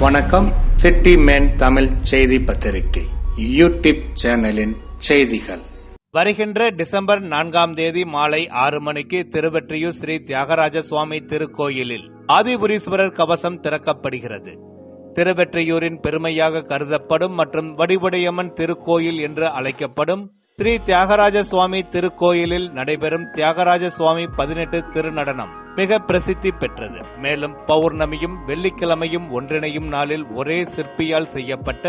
வணக்கம். City man Tamil செய்தி பத்திரிகை. யூடியூப் சேனலின் செய்திகள். வருகின்ற டிசம்பர் நான்காம் தேதி மாலை ஆறு மணிக்கு திருவெற்றியூர் ஸ்ரீ தியாகராஜ சுவாமி திருக்கோயிலில் ஆதிபுரீஸ்வரர் கவசம் திறக்கப்படுகிறது. திருவெற்றியூரின் பெருமையாக கருதப்படும் மற்றும் வடிவுடையம்மன் திருக்கோயில் என்று அழைக்கப்படும் ஸ்ரீ தியாகராஜ சுவாமி திருக்கோயிலில் நடைபெறும் தியாகராஜ சுவாமி பதினெட்டு திருநடனம். மிக பிரசித்தி பெற்றது. மேலும் பௌர்ணமியும் வெள்ளிக்கிழமையும் ஒன்றிணையும் நாளில் ஒரே சிற்பியால் செய்யப்பட்ட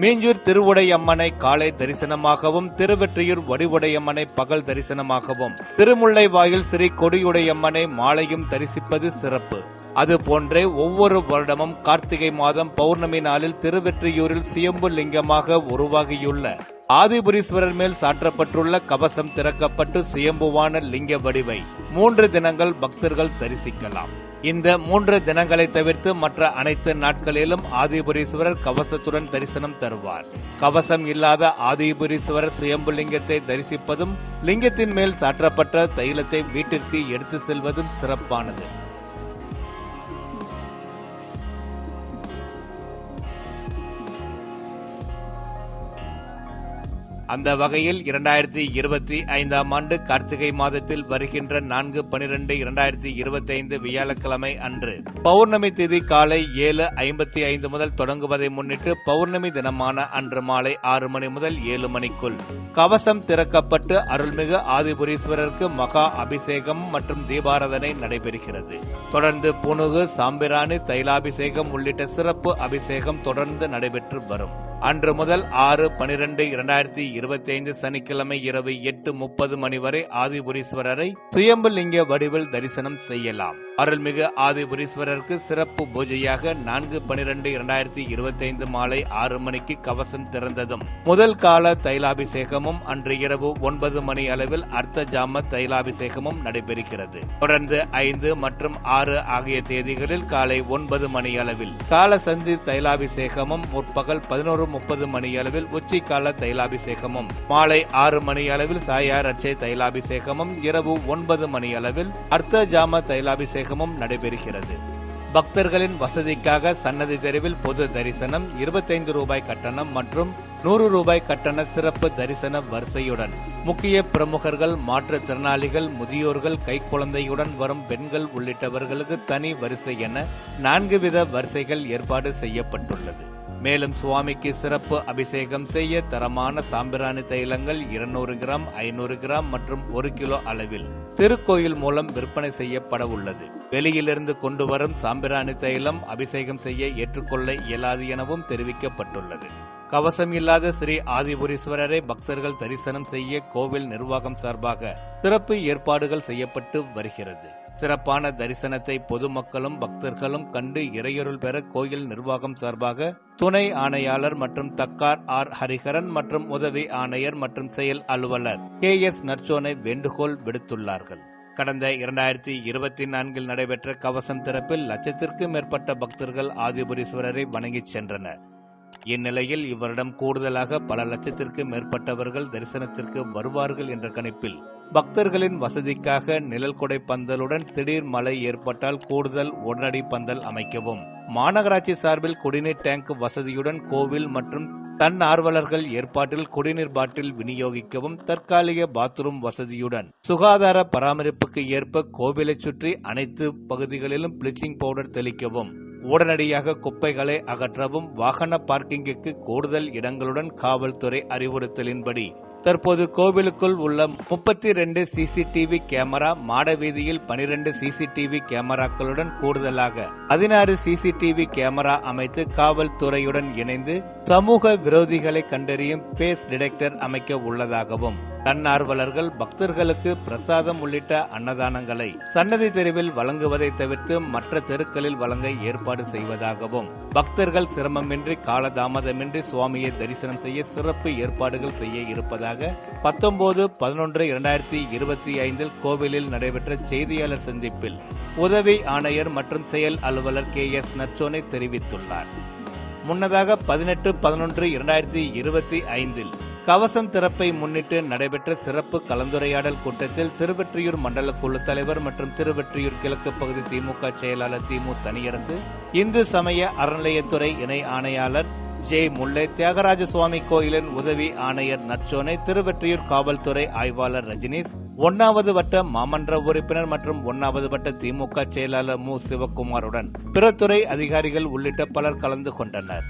மீஞ்சூர் திருவுடையம்மனை காலை தரிசனமாகவும் திருவெற்றியூர் வடிவுடையம்மனை பகல் தரிசனமாகவும் திருமுல்லை வாயில் ஸ்ரீ கொடியுடையம்மனை மாலையும் தரிசிப்பது சிறப்பு. அதுபோன்றே ஒவ்வொரு வருடமும் கார்த்திகை மாதம் பௌர்ணமி நாளில் திருவெற்றியூரில் சியம்பு லிங்கமாக உருவாகியுள்ள ஆதிபுரீஸ்வரர் மேல் சாற்றப்பட்டுள்ள கவசம் திறக்கப்பட்டு சுயம்புவான லிங்க வடிவை மூன்று தினங்கள் பக்தர்கள் தரிசிக்கலாம். இந்த மூன்று தினங்களை தவிர்த்து மற்ற அனைத்து நாட்களிலும் ஆதிபுரீஸ்வரர் கவசத்துடன் தரிசனம் தருவார். கவசம் இல்லாத ஆதிபுரீஸ்வரர் சுயம்பு லிங்கத்தை தரிசிப்பதும் லிங்கத்தின் மேல் சாற்றப்பட்ட தைலத்தை வீட்டிற்கு எடுத்து செல்வதும் சிறப்பானது. அந்த வகையில் இரண்டாயிரத்தி இருபத்தி ஐந்தாம் ஆண்டு கார்த்திகை மாதத்தில் வருகின்ற நான்கு பனிரெண்டு இரண்டாயிரத்தி இருபத்தி ஐந்து வியாழக்கிழமை அன்று. பௌர்ணமி திதி காலை ஏழு ஐம்பத்தி ஐந்து முதல் தொடங்குவதை முன்னிட்டு பௌர்ணமி தினமான அன்று மாலை ஆறு மணி முதல் ஏழு மணிக்குள். கவசம் திறக்கப்பட்டு அருள்மிகு ஆதிபுரீஸ்வரருக்கு மகா அபிஷேகம் மற்றும் தீபாராதனை நடைபெறுகிறது. தொடர்ந்து புனுகு சாம்பிராணி தைலாபிஷேகம் உள்ளிட்ட சிறப்பு அபிஷேகம் தொடர்ந்து நடைபெற்று வரும். அன்று முதல் ஆறு பனிரெண்டு இரண்டாயிரத்தி இருபத்தி ஐந்து சனிக்கிழமை இரவு எட்டு முப்பது மணி வரை ஆதிபுரீஸ்வரரை சுயம்புலிங்க வடிவில் தரிசனம் செய்யலாம். அருள்மிகு ஆதிபுரீஸ்வரருக்கு சிறப்பு பூஜையாக நான்கு பனிரெண்டு இரண்டாயிரத்தி இருபத்தி ஐந்து மாலை ஆறு மணிக்கு கவசம் திறந்ததும். முதல் கால தைலாபிஷேகமும் அன்று இரவு ஒன்பது மணி அளவில் அர்த்த ஜாம தைலாபிஷேகமும் நடைபெறுகிறது. தொடர்ந்து ஐந்து மற்றும் ஆறு ஆகிய தேதிகளில் காலை ஒன்பது மணி அளவில் கால சந்தி தைலாபிஷேகமும் முற்பகல் பதினோரு முப்பது மணி அளவில் உச்சிக்கால தைலாபிஷேகமும் மாலை ஆறு மணி அளவில் சாயார் அச்சை தைலாபிஷேகமும் இரவு ஒன்பது மணி அளவில் அர்த்த ஜாம தைலாபிஷேகம் அபிஷேகமும் நடைபெறுகிறது. பக்தர்களின் வசதிக்காக சன்னதி தெருவில் பொது தரிசனம் இருபத்தைந்து ரூபாய் கட்டணம் மற்றும் நூறு ரூபாய் கட்டண சிறப்பு தரிசன வரிசையுடன். முக்கிய பிரமுகர்கள் மாற்றுத்திறனாளிகள் முதியோர்கள் கைக்குழந்தையுடன் வரும் பெண்கள் உள்ளிட்டவர்களுக்கு தனி வரிசை என நான்கு வித வரிசைகள் ஏற்பாடு செய்யப்பட்டுள்ளது. மேலும் சுவாமிக்கு சிறப்பு அபிஷேகம் செய்ய தரமான சாம்பிராணி தைலங்கள் இருநூறு கிராம் ஐநூறு கிராம் மற்றும் ஒரு கிலோ அளவில் திருக்கோயில் மூலம் விற்பனை செய்யப்பட உள்ளது. வெளியிலிருந்து கொண்டு வரும் சாம்பிராணி தைலம் அபிஷேகம் செய்ய ஏற்றுக்கொள்ள இயலாது எனவும் தெரிவிக்கப்பட்டுள்ளது. கவசம் இல்லாத ஸ்ரீ ஆதிபுரீஸ்வரரை பக்தர்கள் தரிசனம் செய்ய கோவில் நிர்வாகம் சார்பாக சிறப்பு ஏற்பாடுகள் செய்யப்பட்டு வருகிறது. சிறப்பான தரிசனத்தை பொதுமக்களும் பக்தர்களும் கண்டு இறையருள் பெற கோயில் நிர்வாகம் சார்பாக துணை ஆணையாளர் மற்றும் தக்கார் ஆர். ஹரிஹரன் மற்றும் உதவி ஆணையர் மற்றும் செயல் அலுவலர் கே. எஸ். நர்ச்சோனை வேண்டுகோள் விடுத்துள்ளார்கள். கடந்த இரண்டாயிரத்தி இருபத்தி நான்கில் நடைபெற்ற கவசம் திறப்பில் லட்சத்திற்கும் மேற்பட்ட பக்தர்கள் ஆதிபுரீஸ்வரரை வணங்கிச் சென்றனர். இந்நிலையில் இவரிடம் கூடுதலாக பல லட்சத்திற்கு மேற்பட்டவர்கள் தரிசனத்திற்கு வருவார்கள் என்ற கணிப்பில் பக்தர்களின் வசதிக்காக நிழல் கொடை பந்தலுடன் திடீர் மழை ஏற்பட்டால் கூடுதல் உடனடி பந்தல் அமைக்கவும். மாநகராட்சி சார்பில் குடிநீர் டேங்க் வசதியுடன் கோவில் மற்றும் தன் ஆர்வலர்கள் ஏற்பாட்டில் குடிநீர் பாட்டில் விநியோகிக்கவும் தற்காலிக பாத்ரூம் வசதியுடன். சுகாதார பராமரிப்புக்கு ஏற்ப கோவிலை சுற்றி அனைத்து பகுதிகளிலும் பிளீச்சிங் பவுடர் தெளிக்கவும். உடனடியாக குப்பைகளை அகற்றவும் வாகன பார்க்கிங்குக்கு கூடுதல் இடங்களுடன் காவல்துறை அறிவுறுத்தலின்படி தற்போது கோவிலுக்குள் உள்ள முப்பத்தி ரெண்டு சிசிடிவி கேமரா மாட வீதியில் பனிரெண்டு சிசிடிவி கேமராக்களுடன் கூடுதலாக பதினாறு சிசிடிவி கேமரா அமைத்து காவல்துறையுடன் இணைந்து சமூக விரோதிகளை கண்டறியும் பேஸ் டிடெக்டர் அமைக்க உள்ளதாகவும் தன்னார்வலர்கள் பக்தர்களுக்கு பிரசாதம் உள்ளிட்ட அன்னதானங்களை சன்னதி தெருவில் வழங்குவதை தவிர்த்து மற்ற தெருக்களில் வழங்க ஏற்பாடு செய்வதாகவும் பக்தர்கள் சிரமமின்றி காலதாமதமின்றி சுவாமியை தரிசனம் செய்ய சிறப்பு ஏற்பாடுகள் செய்ய இருப்பதாக பத்தொன்பது பதினொன்று இரண்டாயிரத்தி இருபத்தி ஐந்தில் கோவிலில் நடைபெற்ற செய்தியாளர் சந்திப்பில் உதவி ஆணையர் மற்றும் செயல் அலுவலர் கே எஸ் நச்சோனை தெரிவித்துள்ளார். முன்னதாக பதினெட்டு பதினொன்று இரண்டாயிரத்தி இருபத்தி ஐந்தில் கவசம் திறப்பை முன்னிட்டு நடைபெற்ற சிறப்பு கலந்துரையாடல் கூட்டத்தில் திருவெற்றியூர் மண்டல குழு தலைவர் மற்றும் திருவெற்றியூர் கிழக்கு பகுதி திமுக செயலாளர் திமு தனியரசு இந்து சமய அறநிலையத்துறை இணை ஆணையாளர் ஜே முல்லை தியாகராஜ சுவாமி கோயிலின் உதவி ஆணையர் நற்சோனை திருவெற்றியூர் காவல்துறை ஆய்வாளர் ரஜினீஷ் ஒன்னாவது வட்ட மாமன்ற உறுப்பினர் மற்றும் ஒன்னாவது வட்ட திமுக செயலாளர் மு. சிவக்குமாருடன் பிற துறை அதிகாரிகள் உள்ளிட்ட பலர் கலந்து கொண்டனர்.